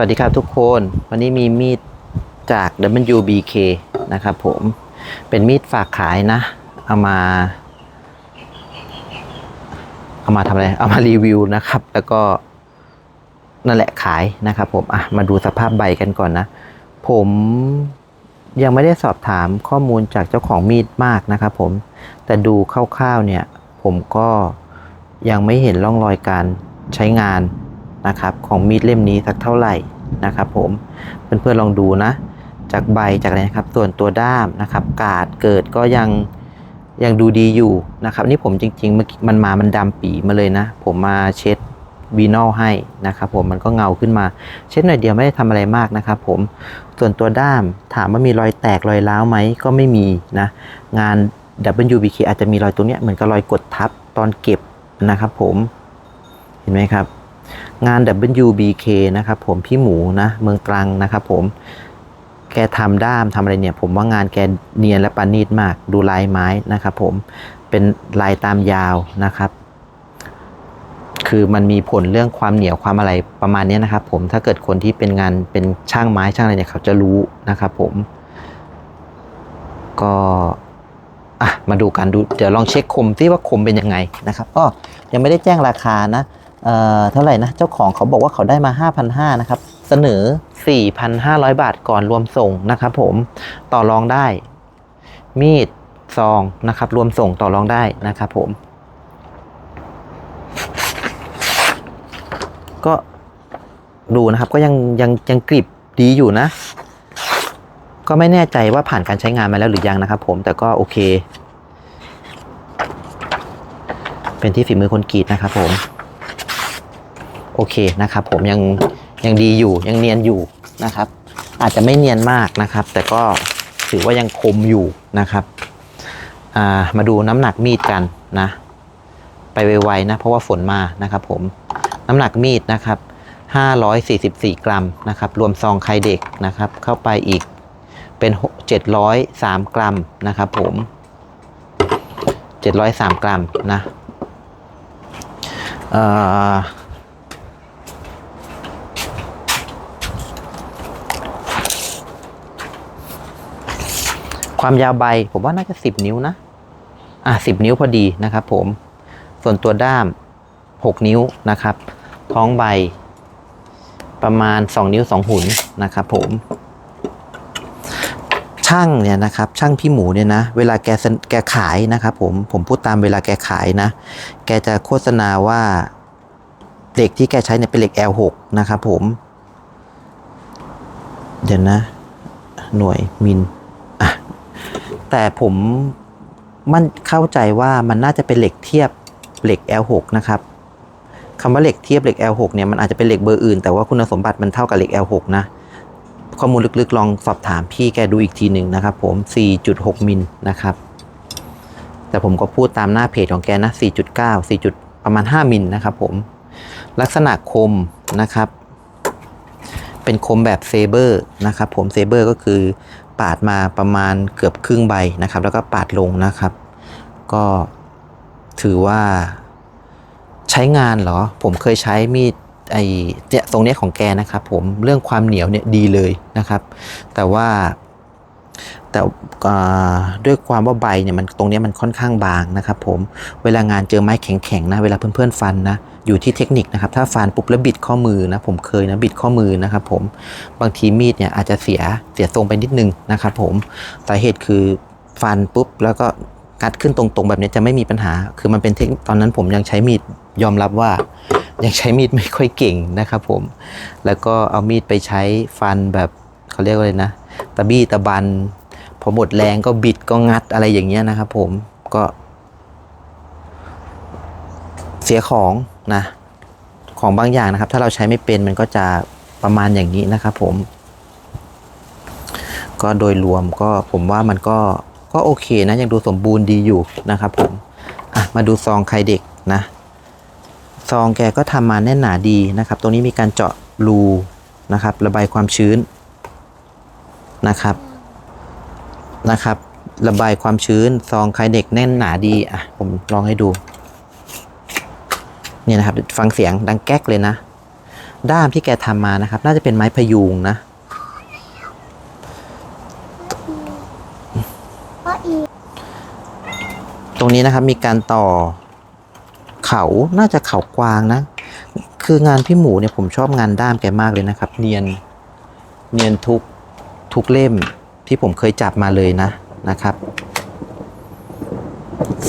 วัสดีครับทุกคน วันนี้มีมีดจาก WBK นะครับผมเป็นมีดฝากขายนะ เอามา เอามาทำอะไร เอามารีวิวนะครับ แล้วก็นั่นแหละขายนะครับผมอะมาดูสภาพใบกันก่อนนะ ผมยังไม่ได้สอบถามข้อมูลจากเจ้าของมีดมากนะครับผมแต่ดูคร่าวๆเนี่ย ผมก็ยังไม่เห็นร่องรอยการใช้งาน นะครับของมีดเล่มนี้สักเท่าไหร่นะครับผมเพื่อนๆลองดูนะ จากใบจากอะไรนะครับ ส่วนตัวด้ามนะครับ กาดเกิดก็ยังยังดูดีอยู่นะครับ นี่ผมจริงๆมันมามันดำปีมาเลยนะ ผมมาเช็ดวีนอลให้นะครับผมมันก็เงาขึ้นมา เช็ดหน่อยเดียวไม่ได้ทำอะไรมากนะครับผมส่วนตัวด้ามถามว่ามีรอยแตกรอยร้าวไหมก็ไม่มีนะ งาน WBK อาจจะมีรอยตรงเนี้ยเหมือนกับรอยกดทับตอนเก็บนะครับผมเห็นไหมครับ งาน WBK นะครับผมพี่หมูนะเมืองตรังนะครับผมแกทำด้ามทำอะไรเนี่ย ผมว่างานแกเนียนและปานีตมากดูลายไม้นะครับผมเป็นลายตามยาวนะครับ คือมันมีผลเรื่องความเหนียวความอะไรประมาณนี้นะครับ ผมถ้าเกิดคนที่เป็นงานเป็นช่างไม้ช่างอะไรเนี่ยเขาจะรู้นะครับผม ก็อะมาดูกันดูเดี๋ยวลองเช็คคมซิว่าคมเป็นยังไงนะครับก็ยังไม่ได้แจ้งราคานะ เอ่อเท่าไหร่นะ เจ้าของเขาบอกว่าเขาได้มา 5,500นะครับ เสนอ 4,500 บาทก่อนรวมส่งนะครับผม ต่อรองได้ มีดซองนะครับ รวมส่งต่อรองได้นะครับผม ก็ดูนะครับก็ยังยังยังกริบดีอยู่นะ ก็ไม่แน่ใจว่าผ่านการใช้งานมาแล้วหรือยังนะครับผมแต่ก็โอเค เป็นที่ฝีมือคนกรีดนะครับผม โอเคนะครับผมยังยังดีอยู่ยังเนียนอยู่นะครับ อาจจะไม่เนียนมากนะครับ แต่ก็ถือว่ายังคมอยู่นะครับามาดูน้ำหนักมีดกันนะ ไปไวๆนะเพราะว่าฝนมานะครับผมน้ำหนักมีดนะครับ 544 กรัมนะครับ รวมซองไข่เด็กนะครับ เข้าไปอีกเป็น 703 กรัมนะครับผม 703 กรัมนะเอ่อ ความยาวใบผมว่าน่าจะ 10 นิ้วนะ อะ10 นิ้วพอดีนะครับผม ส่วนตัวด้าม 6 นิ้วนะครับ ท้องใบ ประมาณ 2 นิ้ว 2 หุ่นนะครับผมช่างเนี่ยนะครับช่างพี่หมูเนี่ยนะเวลาแกสแกขายนะครับผมผมพูดตามเวลาแกขายนะ แกจะโฆษณาว่าเหล็กที่แกใช้เนี่ยเป็นเหล็ก L6 นะครับผม เดี๋ยวนะ หน่วยมิล แต่ผมมันเข้าใจว่ามันน่าจะเป็นเหล็กเทียบเหล็ก L6 นะครับคำว่าเหล็กเทียบเหล็ก L6 เนี่ยมันอาจจะเป็นเหล็กเบอร์อื่นแต่ว่าคุณสมบัติมันเท่ากับเหล็ก L6 นะข้อมูลลึกๆ ลองสอบถามพี่แกดูอีกทีหนึ่งนะครับผม 4.6 มิลนะครับ แต่ผมก็พูดตามหน้าเพจของแกนะ 4.9 4 จุดประมาณ 5 มิลนะครับผม ลักษณะคมนะครับ เป็นคมแบบเซเบอร์นะครับผม เซเบอร์ก็คือ ปาดมาประมาณเกือบครึ่งใบนะครับ แล้วก็ปาดลงนะครับ ก็ถือว่าใช้งานเหรอ ผมเคยใช้มีดไอ้เนี่ยตรงเนี้ยของแกนะครับ ผมเรื่องความเหนียวเนี่ยดีเลยนะครับ แต่ว่า แต่ด้วยความว่าใบเนี่ยมันตรงนี้มันค่อนข้างบางนะครับผมเวลางานเจอไม้แข็งๆนะเวลาเพื่อนๆฟันนะอยู่ที่เทคนิคนะครับถ้าฟันปุ๊บแล้วบิดข้อมือนะผมเคยนะบิดข้อมือนะครับผมบางทีมีดเนี่ยอาจจะเสียเสียทรงไปนิดนึงนะครับผมสาเหตุคือฟันปุ๊บแล้วก็กัดขึ้นตรงๆ แบบนี้จะไม่มีปัญหา คือมันเป็นเทคตอนนั้นผมยังใช้มีดยอมรับว่า ยังใช้มีดไม่ค่อยเก่งนะครับผมแล้วก็เอามีดไปใช้ฟันแบบเขาเรียกว่าอะไรนะ ตะบี้ตะบัน พอหมดแรงก็บิดก็งัดอะไรอย่างเงี้ยนะครับผมก็เสียของนะของบางอย่างนะครับ ถ้าเราใช้ไม่เป็นมันก็จะประมาณอย่างนี้นะครับผม ก็โดยรวมก็ผมว่ามันก็ก็โอเคนะ ยังดูสมบูรณ์ดีอยู่นะครับผมอะมาดูซองไข่เด็กนะซองแกก็ทำมาแน่นหนาดีนะครับ ตรงนี้มีการเจาะรูนะครับ ระบายความชื้น นะครับนะครับ ระบายความชื้นซองไข่เด็กแน่นหนาดีอะผมลองให้ดู เนี่ยนะครับ ฟังเสียงดังแก๊กเลยนะ ด้ามที่แกทำมานะครับ น่าจะเป็นไม้พยุงนะตรงนี้นะครับมีการต่อเขาน่าจะเขากวางนะ คืองานพี่หมูเนี่ยผมชอบงานด้ามแกมากเลยนะครับ เนียนเนียนทุก ทุกเล่มที่ผมเคยจับมาเลยนะนะครับ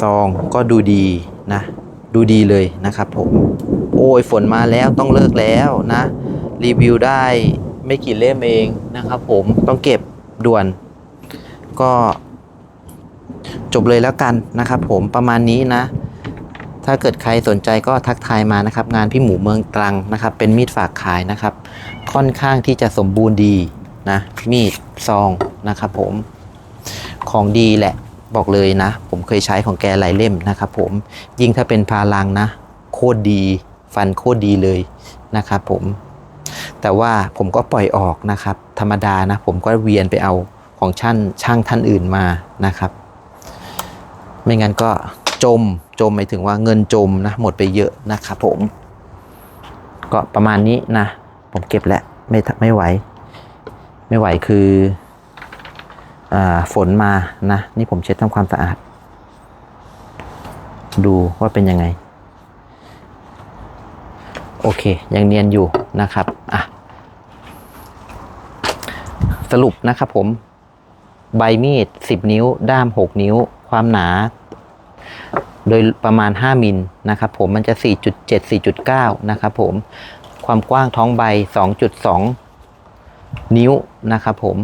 ซองก็ดูดีนะ ดูดีเลยนะครับผม โอ้ยฝนมาแล้วต้องเลิกแล้วนะ รีวิวได้ไม่กี่เล่มเองนะครับผมต้องเก็บด่วน ก็จบเลยแล้วกันนะครับผมประมาณนี้นะ ถ้าเกิดใครสนใจก็ทักทายมานะครับ งานพี่หมูเมืองตรังนะครับ เป็นมีดฝากขายนะครับ ค่อนข้างที่จะสมบูรณ์ดี นะมีดซองนะครับผมของดีแหละบอกเลยนะ ผมเคยใช้ของแกหลายเล่มนะครับผมยิ่งถ้าเป็นพาลังนะ โคตรดีฟันโคตรดีเลยนะครับผมแต่ว่าผมก็ปล่อยออกนะครับ ธรรมดานะ ผมก็เวียนไปเอาของช่างช่างท่านอื่นมานะครับ ไม่งั้นก็จมจมหมายถึงว่าเงินจมนะหมดไปเยอะนะครับผม ก็ประมาณนี้นะ ผมเก็บแล้วไม่ไม่ไหว ไม่ไหวคืออฝนมานะ นี่ผมเช็ดทำความสะอาด ดูว่าเป็นยังไง โอเค ยังเนียนอยู่นะครับอะสรุปนะครับผมใบมีด 10 นิ้ว ด้าม 6 นิ้ว ความหนา โดยประมาณ 5 มิลนะครับผมมันจะ 4.7 4.9 นะครับผม ความกว้างท้องใบ 2.2 นิ้วนะครับผม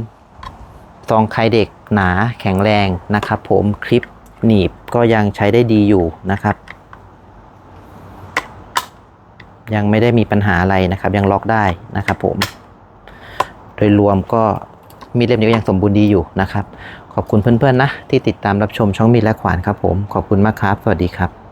ซองไคเด็กหนาแข็งแรงนะครับผมคลิปหนีบก็ยังใช้ได้ดีอยู่นะครับ ยังไม่ได้มีปัญหาอะไรนะครับ ยังล็อกได้นะครับผม โดยรวมก็มีดเล่มนี้ก็ยังสมบูรณ์ดีอยู่นะครับ ขอบคุณเพื่อนๆนะ ที่ติดตามรับชมช่องมีดและขวานครับผม ขอบคุณมากครับ สวัสดีครับ